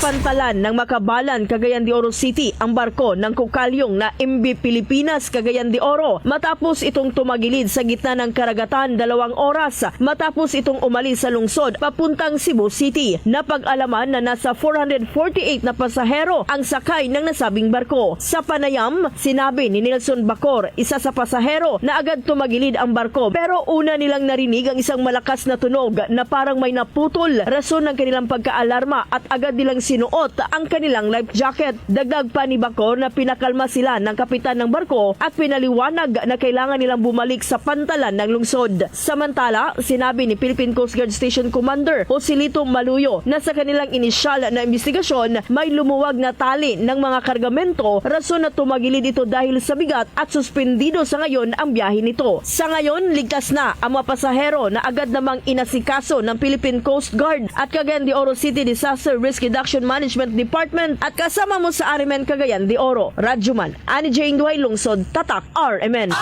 Napantalan ng Makabalan, Cagayan de Oro City ang barko ng kukalyong na MB Pilipinas, Cagayan de Oro matapos itong tumagilid sa gitna ng karagatan dalawang oras matapos itong umalis sa lungsod papuntang Cebu City. Napag-alaman na nasa 448 na pasahero ang sakay ng nasabing barko. Sa panayam, sinabi ni Nelson Bacor, isa sa pasahero na agad tumagilid ang barko pero una nilang narinig ang isang malakas na tunog na parang may naputol rason ng kanilang pagkaalarma at agad nilang sinuot ang kanilang life jacket. Dagdag pa ni Bacor na pinakalma sila ng kapitan ng barko at pinaliwanag na kailangan nilang bumalik sa pantalan ng lungsod. Samantala, sinabi ni Philippine Coast Guard Station Commander Joselito Maluyo na sa kanilang inisyal na investigasyon may lumuwag na tali ng mga kargamento rason na tumagilid ito dahil sa bigat at suspendido sa ngayon ang biyahe nito. Sa ngayon, ligtas na ang mga pasahero na agad namang inasikaso ng Philippine Coast Guard at Cagayan de Oro City Disaster Risk Reduction Management Department at kasama mo sa Arimen Cagayan de Oro. Radyoman, Ani Jane Duhay Lungsod, Tatak, RMN.